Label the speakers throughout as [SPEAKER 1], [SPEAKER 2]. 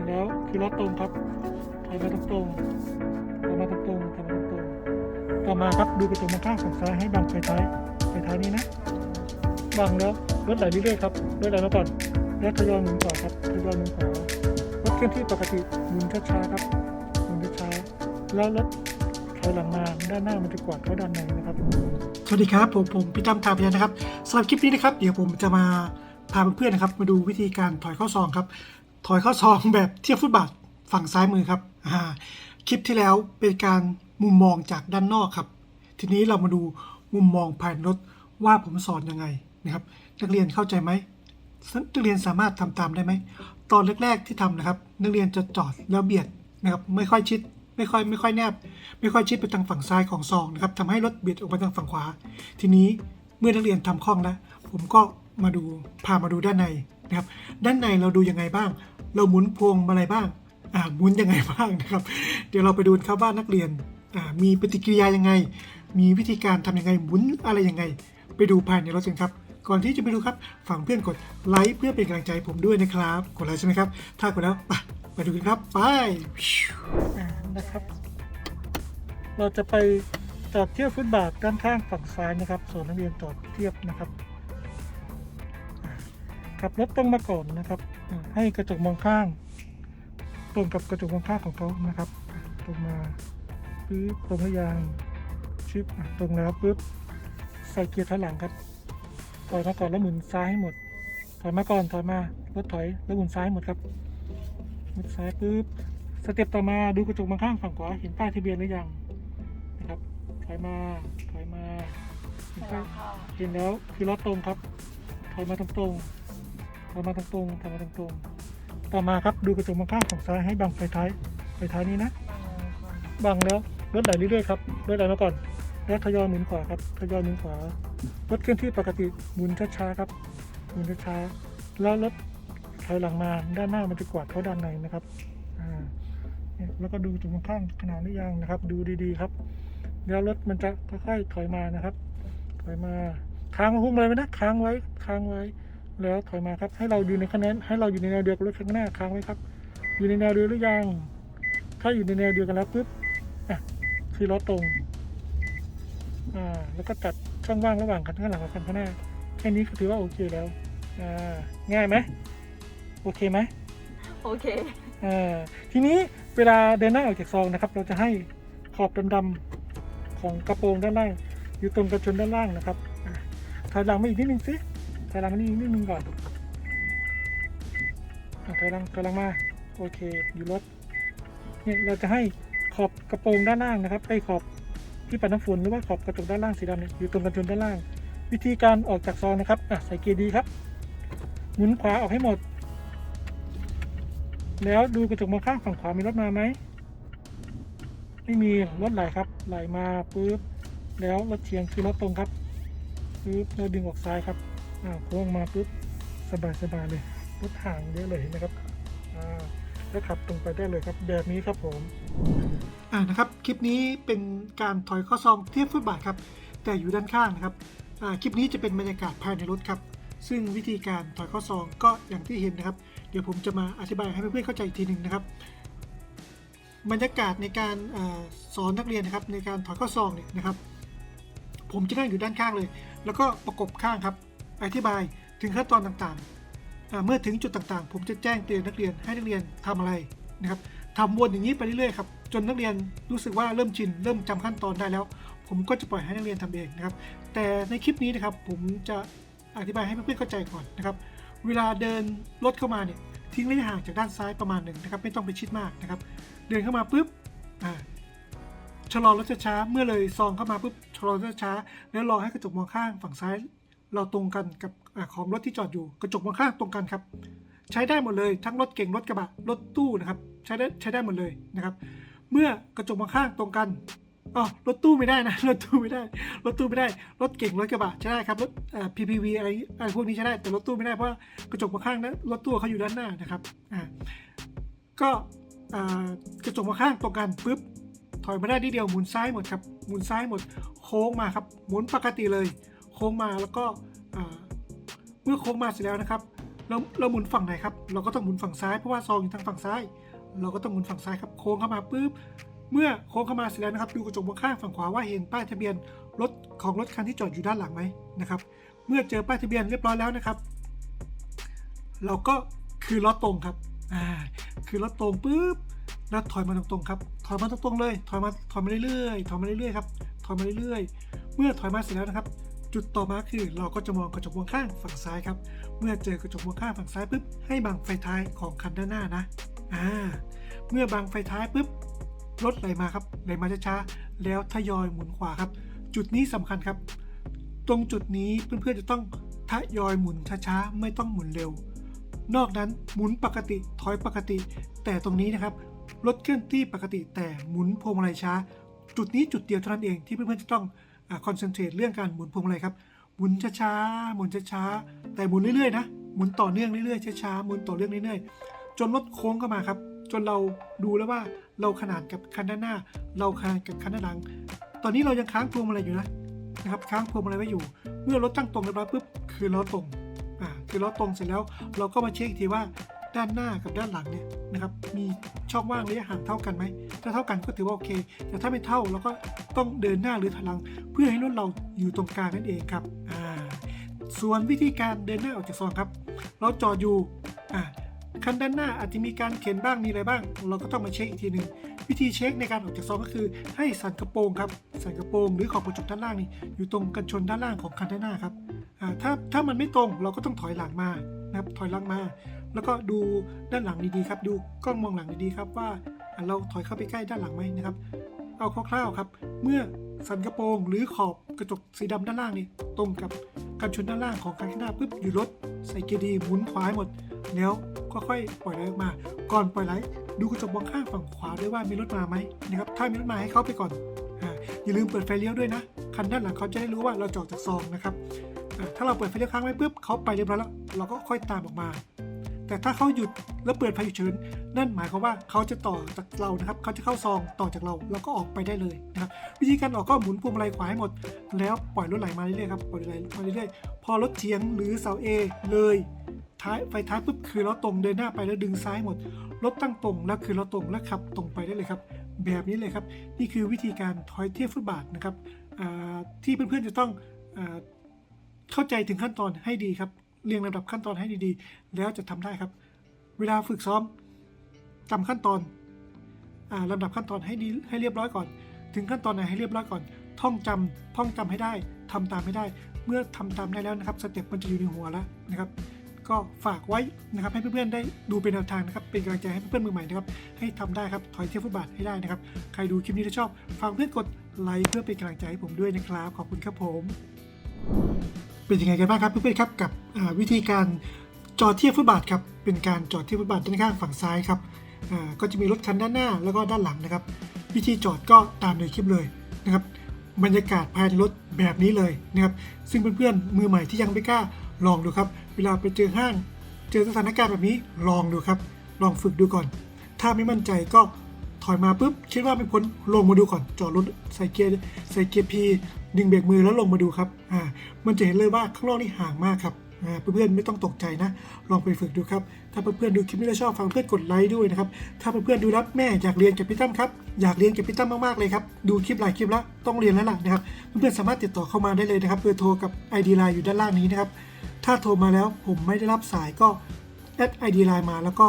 [SPEAKER 1] ห็นแล้วคือรถตรงครับถอยมาตรงตรงถอยมาตรงตรงถอยมาตรงตรงต่อมาครับดูกระจกมองข้างฝั่งซ้ายให้บังไฟท้ายไฟท้ายนี้นะบังแล้วรถไหลเรื่อยๆครับรถไหลมาก่อนแล้วทยอยหมุนขวาครับทยอยหมุนขวารถเคลื่อนที่ปกติหมุนช้าๆครับหมุนช้าๆแล้วรถถอยหลังมาด้านหน้ามันจะกวาดเข้าด้านในนะครับ
[SPEAKER 2] สวัสดีครับ ผมผมพี่ตั้มตาพยานนะครับสำหรับคลิปนี้นะครับ เดี๋ยวผมจะมาพาเพื่อนๆนะครับ มาดูวิธีการถอยเข้าซองครับ ถอยเข้าซองแบบเทียบฟุตบาทฝั่งซ้ายมือครับอ่าคลิปที่แล้วเป็นการมุมมองจากด้านนอกครับ ทีนี้เรามาดูมุมมองภายในรถว่าผมสอนยังไงนะครับ นักเรียนเข้าใจไหมนักเรียนสามารถทำตามได้ไหมตอนแรกๆที่ทำนะครับ นักเรียนจะจอดแล้วเบียดนะครับไม่ค่อยชิดไม่ค่อยไม่ค่อยแนบ ไม่ค่อยชิดไปทางฝั่งซ้ายของซองนะครับทำให้รถเบียดออกไปทางฝั่งขวา ทีนี้เมื่อนักเรียนทำคล่องแล้วผมก็มาดูพามาดูด้านใน นะครับ ด้านในเราดูยังไงบ้าง เราหมุนพวงมาลัยบ้างอ่าหมุนยังไงบ้างนะครับ เดี๋ยวเราไปดูครับว่านักเรียนอ่ามีปฏิกิริยายังไง มีวิธีการทำยังไงหมุนอะไรยังไง ไปดูภายในรถกันครับก่อนที่จะไปดูครับฝั่งเพื่อนกดไลค์เพื่อเป็นกำลังใจผมด้วยนะครับกดไลค์ใช่ไหมครับ ถ้ากดแล้วไปไปดูกันครับไป
[SPEAKER 1] นะครับ เราจะไปจอดเทียบฟุตบาทด้านข้างฝั่งซ้ายนะครับส่วนนักเรียนจอดเทียบนะครับ ขับรถตรงมาก่อนนะครับอ่าให้กระจกมองข้าง ตรงกับกระจกมองข้างของเขานะครับอ่าตรงมาปึ๊บตรงหรือยังชึบอะตรงแล้วปึ๊บใส่เกียร์ถอยหลังครับถอยมาก่อนแล้วหมุนซ้ายให้หมด ถอยมาก่อนถอยมารถถอยแล้วหมุนซ้ายหมดครับหมุนซ้ายปึ๊บสเต็ปต่อมาดูกระจกมองข้างฝั่งขวาเห็นป้ายทะเบียนหรือยังนะครับถอยมาถอยมาเห็นป้ายเห็นแล้วคือรถตรงครับถอยมาตรงตรงๆ ถอยมาตรงตรงๆถอยมาตรงตรงๆต่อมาครับดูกระจกมองข้างฝั่งซ้ายให้บังไฟท้ายไฟท้ายนี้นะ บังแล้วรถไหลเรื่อยๆครับรถไหลมาก่อน แล้วทยอยหมุนขวาครับทยอยหมุนขวารถเคลื่อนที่ปกติหมุนช้าๆครับหมุนช้าๆแล้วรถถอยหลังมาด้านหน้ามันจะกวาดเข้าด้านในนะครับอ่าแล้วก็ดูจุดข้างขนาดหรือยังนะครับ ดูดีๆครับ แล้วรถมันจะค่อยๆถอยมานะครับ ถอยมาค้างหุ้มเลยไหมนะค้างไว้ค้างไว้ แล้วถอยมาครับ ให้เราอยู่ในคะแนนให้เราอยู่ในแนวเดียวกับรถข้างหน้าค้างไว้ครับ อยู่ในแนวเดียวหรือยัง ถ้าอยู่ในแนวเดียวกันแล้วปุ๊บอะคือรถตรงอ่าแล้วก็ตัดช่องว่างระหว่างคันข้างหลังกับคันข้างหน้าแค่นี้ก็ถือว่าโอเคแล้วอ่าง่ายไหมโอเคไหม
[SPEAKER 3] โอเค
[SPEAKER 1] อ่าทีนี้เวลาเดินหน้าออกจากซองนะครับ เราจะให้ขอบดำๆของกระโปรงด้านล่าง อยู่ตรงกระชนด้านล่างนะครับอะถอยหลังมาอีกนิดนึงสิ ถอยหลังมาอีกนิดนึงก่อนอะถอยหลังถอยหลังมา โอเค อยู่รถ เนี่ย เราจะให้ขอบกระโปรงด้านล่างนะครับไอ้ขอบที่ปัดน้ำฝนหรือว่าขอบกระจกด้านล่างสีดำเนี่ยอยู่ตรงกระชนด้านล่าง วิธีการออกจากซองนะครับ อะ ใส่เกียร์ดีครับ หมุนขวาออกให้หมด แล้วดูกระจกมองข้างฝั่งขวามีรถมาไหม ไม่มี รถไหลครับ ไหลมาปุ๊บ แล้วรถเฉียงคือรถตรงครับปุ๊บเราดึงออกซ้ายครับ อ่าโค้งมาปุ๊บสบายสบายเลยรถห่างเยอะเลยเห็นไหมครับอ่าแล้วขับตรงไปได้เลยครับ แบบนี้ครับผม
[SPEAKER 2] อ่านะครับคลิปนี้เป็นการถอยข้าซองเทียบฟุตบาทครับ แต่อยู่ด้านข้างนะครับอ่าคลิปนี้จะเป็นบรรยากาศภายในรถครับ ซึ่งวิธีการถอยข้าซองก็อย่างที่เห็นนะครับ เดี๋ยวผมจะมาอธิบายให้เพื่อนๆเข้าใจอีกทีหนึ่งนะครับบรรยากาศในการอสอนนักเรียนนะครับในการถอยข้าซองเนี่ยนะครับ ผมจะนั่งอยู่ด้านข้างเลย แล้วก็ประกบข้างครับ อธิบายถึงขั้นตอนต่างๆ เมื่อถึงจุดต่างๆ ผมจะแจ้งเตือนนักเรียนให้นักเรียนทำอะไรนะครับทำวนอย่างนี้ไปเรื่อยๆครับจนนักเรียนรู้สึกว่าเริ่มชินเริ่มจำขั้นตอนได้แล้ว ผมก็จะปล่อยให้นักเรียนทำเองนะครับ แต่ในคลิปนี้นะครับผมจะอธิบายให้เพื่อนๆเข้าใจก่อนนะครับ เวลาเดินรถเข้ามาเนี่ยทิ้งระยะห่างจากด้านซ้ายประมาณหนึ่งนะครับ ไม่ต้องไปชิดมากนะครับ เดินเข้ามาปุ๊บอ่าชะลอรถช้าๆเมื่อเลยซองเข้ามาปุ๊บชะลอรถช้าแล้วรอให้กระจกมองข้างฝั่งซ้าย เราตรงกันกับอของรถที่จอดอยู่กระจกมองข้างตรงกันครับ ใช้ได้หมดเลยทั้งรถเก่งรถกระบะรถตู้นะครับ ใช้ได้ใช้ได้หมดเลยนะครับ เมื่อกระจกมองข้างตรงกันอ๋อรถตู้ไม่ได้นะรถตู้ไม่ได้ รถตู้ไม่ได้ รถเก่งรถกระบะใช้ได้ครับรถอ่า PPV อะไรอะไรพวกนี้ใช้ได้แต่รถตู้ไม่ได้เพราะกระจกมองข้างนั้นรถตู้เขาอยู่ด้านหน้านะครับอ่าก็อ่ากระจกมองข้างตรงกันปุ๊บถอยมาได้ทีเดียวหมุนซ้ายหมดครับหมุนซ้ายหมดโค้งมาครับหมุนปกติเลย ค้งมาแล้วก็เมื่อโค้งมาเสร็จแล้วนะครับ เราเราหมุนฝั่งไหนครับ เราก็ต้องหมุนฝั่งซ้ายเพราะว่าซองอยู่ทางฝั่งซ้าย เราก็ต้องหมุนฝั่งซ้ายครับโค้งเข้ามาปุ๊บเมื่อโค้งเข้ามาเสร็จแล้วนะครับดูกระจกมองข้างฝั่งขวาว่าเห็นป้ายทะเบียนรถของรถคันที่จอดอยู่ด้านหลังไหมนะครับ เมื่อเจอป้ายทะเบียนเรียบร้อยแล้วนะครับ เราก็คือล้อตรงครับอ่าคือล้อตรงปุ๊บแล้วถอยมาตรงๆครับถอยมาตรงๆเลยถอยมาถอยมาเรื่อยๆถอยมาเรื่อยๆครับถอยมาเรื่อยๆ เมื่อถอยมาเสร็จแล้วนะครับ จุดต่อมาคือเราก็จะมองกระจกมองข้างฝั่งซ้ายครับ เมื่อเจอกระจกมองข้างฝั่งซ้ายปุ๊บให้บังไฟท้ายของคันด้านหน้านะอ่าเมื่อบังไฟท้ายปุ๊บรถไหลมาครับไหลมาช้าๆแล้วทยอยหมุนขวาครับ จุดนี้สำคัญครับ ตรงจุดนี้เพื่อนๆจะต้องทยอยหมุนช้าๆไม่ต้องหมุนเร็ว นอกนั้นหมุนปกติถอยปกติ แต่ตรงนี้นะครับรถเคลื่อนที่ปกติแต่หมุนพวงมาลัยช้า จุดนี้จุดเดียวเท่านั้นเองที่เพื่อนๆจะต้อง คอนเซนเทรตเรื่องการหมุนพวงมาลัยครับ หมุนช้าๆ หมุนช้าๆ แต่หมุนเรื่อยๆนะ หมุนต่อเนื่องเรื่อยๆ ช้าๆ หมุนต่อเนื่องเรื่อยๆ จนรถโค้งเข้ามาครับ จนเราดูแล้วว่าเราขนาดกับคันด้านหน้า เราขนาดกับคันด้านหลัง ตอนนี้เรายังค้างพวงมาลัยอยู่นะนะครับค้างพวงมาลัยไว้อยู่ เมื่อรถตั้งตรงเรียบร้อยปุ๊บคือล้อตรงอ่าคือล้อตรงเสร็จแล้วเราก็มาเช็คอีกทีว่า ด้านหน้ากับด้านหลังเนี่ยนะครับมีช่องว่างระยะห่างเท่ากันไหม ถ้าเท่ากันก็ถือว่าโอเค แต่ถ้าไม่เท่าเราก็ต้องเดินหน้าหรือถอยหลัง เพื่อให้รถเราอยู่ตรงกลางนั่นเองครับอ่าส่วนวิธีการเดินหน้าออกจากซองครับ เราจอดอยู่อ่าคันด้านหน้าอาจจะมีการเข็นบ้างมีอะไรบ้าง เราก็ต้องมาเช็คอีกทีหนึ่งวิธีเช็คในการออกจากซองก็คือ ให้สันกระโปรงครับสันกระโปรงหรือขอบกระจกด้านล่างนี่อยู่ตรงกันชนด้านล่างของคันด้านหน้าครับถ้าถ้ามันไม่ตรงเราก็ต้องถอยหลังมา นะครับถอยหลังมา แล้วก็ดูด้านหลังดีๆครับ ดูกล้องมองหลังดีๆครับว่าเราถอยเข้าไปใกล้ด้านหลังไหมนะครับ เอาคร่าวๆครับ เมื่อสันกระโปรงหรือขอบกระจกสีดำด้านล่างนี่ตรงกับกันชนด้านล่างของคันข้างหน้าปุ๊บอยู่รถใส่เกียร์ดีหมุนขวาหมด แล้วค่อยๆปล่อยไหลออกมา ก่อนปล่อยไหลดูกระจกมองข้างฝั่งขวาด้วยว่ามีรถมาไหมนะครับถ้ามีรถมาให้เข้าไปก่อนออย่าลืมเปิดไฟเลี้ยวด้วยนะ คันด้านหลังเขาจะได้รู้ว่าเราจอดจากซองนะครับ ถ้าเราเปิดไฟเลี้ยวค้างไว้ปุ๊บเขาไปเรียบร้อยแล้วเราก็ค่อยตามออกมา แต่ถ้าเขาหยุดแล้วเปิดไฟฉุกเฉินนั่นหมายความว่าเขาจะต่อจากเรานะครับเขาจะเข้าซองต่อจากเราเราก็ออกไปได้เลยนะครับวิธีการออกก็หมุนพวงมาลัยขวาให้หมด แล้วปล่อยรถไหลมาเรื่อยๆครับปล่อยรถไหลมาเรื่อยๆพอรถเฉียงหรือเสา A เลยท้ายไฟท้ายปุ๊บคือเราตรงเดินหน้าไปแล้วดึงซ้ายหมดรถตั้งตรงแล้วคือเราตรงแล้วขับตรงไปได้เลยครับ แบบนี้เลยครับ นี่คือวิธีการถอยเทียบฟุตบาทนะครับที่เพื่อนๆจะต้องอ เข้าใจถึงขั้นตอนให้ดีครับเรียงลำดับขั้นตอนให้ดีๆ แล้วจะทำได้ครับ เวลาฝึกซ้อมจำขั้นตอนอ่าลำดับขั้นตอนให้ดีให้เรียบร้อยก่อน ถึงขั้นตอนไหนให้เรียบร้อยก่อน ท่องจำท่องจำให้ได้ทำตามให้ได้ เมื่อทำตามได้แล้วนะครับสเต็ปมันจะอยู่ในหัวแล้วนะครับก็ฝากไว้นะครับให้เพื่อนๆได้ดูเป็นแนวทางนะครับเป็นกำลังใจให้เพื่อนๆมือใหม่นะครับให้ทำได้ครับถอยเที่ยบฟุตบาทให้ได้นะครับใครดูคลิปนี้แล้วชอบฝากเพื่อนกดไลค์เพื่อเป็นกำลังใจให้ผมด้วยนะครับ ขอบคุณครับผม เป็นยังไงกันบ้างครับเพื่อนๆครับกับวิธีการจอดเทียบฟุตบาทครับเป็นการจอดเทียบฟุตบาทด้านข้างฝั่งซ้ายครับก็จะมีรถคันด้านหน้าแล้วก็ด้านหลังนะครับ วิธีจอดก็ตามในคลิปเลยนะครับบรรยากาศภายในรถแบบนี้เลยนะครับซึ่งเพื่อนๆมือใหม่ที่ยังไม่กล้าลองดูครับ เวลาไปเจอห้าง เจอสถานการณ์แบบนี้ลองดูครับ ลองฝึกดูก่อน ถ้าไม่มั่นใจก็ถอยมาปุ๊บคิดว่าไม่พ้นลงมาดูก่อนจอดรถใส่เกียร์ใส่เกียร์พี ดึงเบรกมือแล้วลงมาดูครับอ่ามันจะเห็นเลยว่าข้างนอกนี่ห่างมากครับอ่าเพื่อนๆไม่ต้องตกใจนะ ลองไปฝึกดูครับ ถ้าเพื่อนๆดูคลิปนี้แล้วชอบฟังเพื่อนกดไลค์ด้วยนะครับ ถ้าเพื่อนๆดูแล้วแม่อยากเรียนกับพี่ตั้มครับ อยากเรียนกับพี่ตั้มมากๆเลยครับ ดูคลิปหลายคลิปแล้วต้องเรียนแล้วล่ะนะครับ เพื่อนๆสามารถติดต่อเข้ามาได้เลยนะครับเบอร์โทรกับ ID Line อยู่ด้านล่างนี้นะครับ ถ้าโทรมาแล้วผมไม่ได้รับสายก็แอด ID Line มาแล้วก็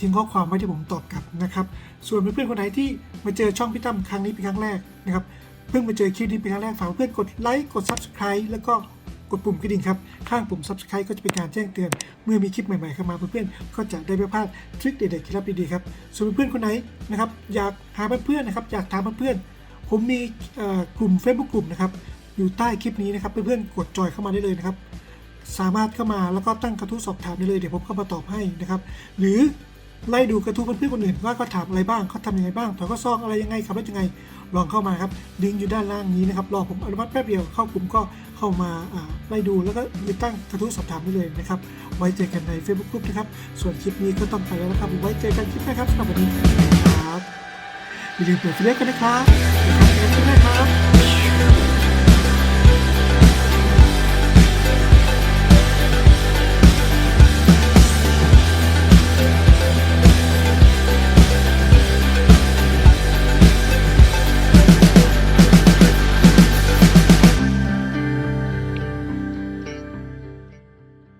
[SPEAKER 2] ทิ้งข้อความไว้ที่ผมตอบกลับนะครับ ส่วนเพื่อนๆคนไหนที่มาเจอช่องพี่ตั้มครั้งนี้เป็นครั้งแรกนะครับ เพิ่งมาเจอคลิปนี้เป็นครั้งแรกฝากเพื่อนกดไลค์กด Subscribe แล้วก็กดปุ่มกระดิ่งครับ ข้างปุ่ม Subscribe ก็จะเป็นการแจ้งเตือน เมื่อมีคลิปใหม่ๆเข้ามาเพื่อนๆก็จะได้ไม่พลาดทริคเด็ดๆเคล็ดลับดีๆครับส่วนเพื่อนๆคนไหนนะครับอยากหาเพื่อนๆนะครับอยากถามเพื่อนๆผมมีกลุ่ม Facebook กลุ่มนะครับอยู่ใต้คลิปนี้นะครับเพื่อนๆกดจอยเข้ามาได้เลยนะครับ สามารถเข้ามาแล้วก็ตั้งกระทู้สอบถามได้เลยเดี๋ยวผมเข้ามาตอบให้นะครับ หรือ ไล่ดูกระทู้เพื่อนๆคนอื่นว่าเขาถามอะไรบ้างเขาทำยังไงบ้างถอยก็ซองอะไรยังไงขับรถยังไง ลองเข้ามาครับลิงก์อยู่ด้านล่างนี้นะครับรอผมอนุมัติแป๊บเดียวเข้ากลุ่มก็เข้ามาไล่ดูแล้วก็ไปตั้งกระทู้สอบถามได้เลยนะครับ ไว้เจอกันใน Facebook กลุ่มนะครับ ส่วนคลิปนี้ก็ต้องไปแล้วนะครับไว้เจอกันคลิปหนะครับสำหรับวันนี้ครับอย่าลืมเปิดเฟซกันนะครับนะครับเจอกันนะครับ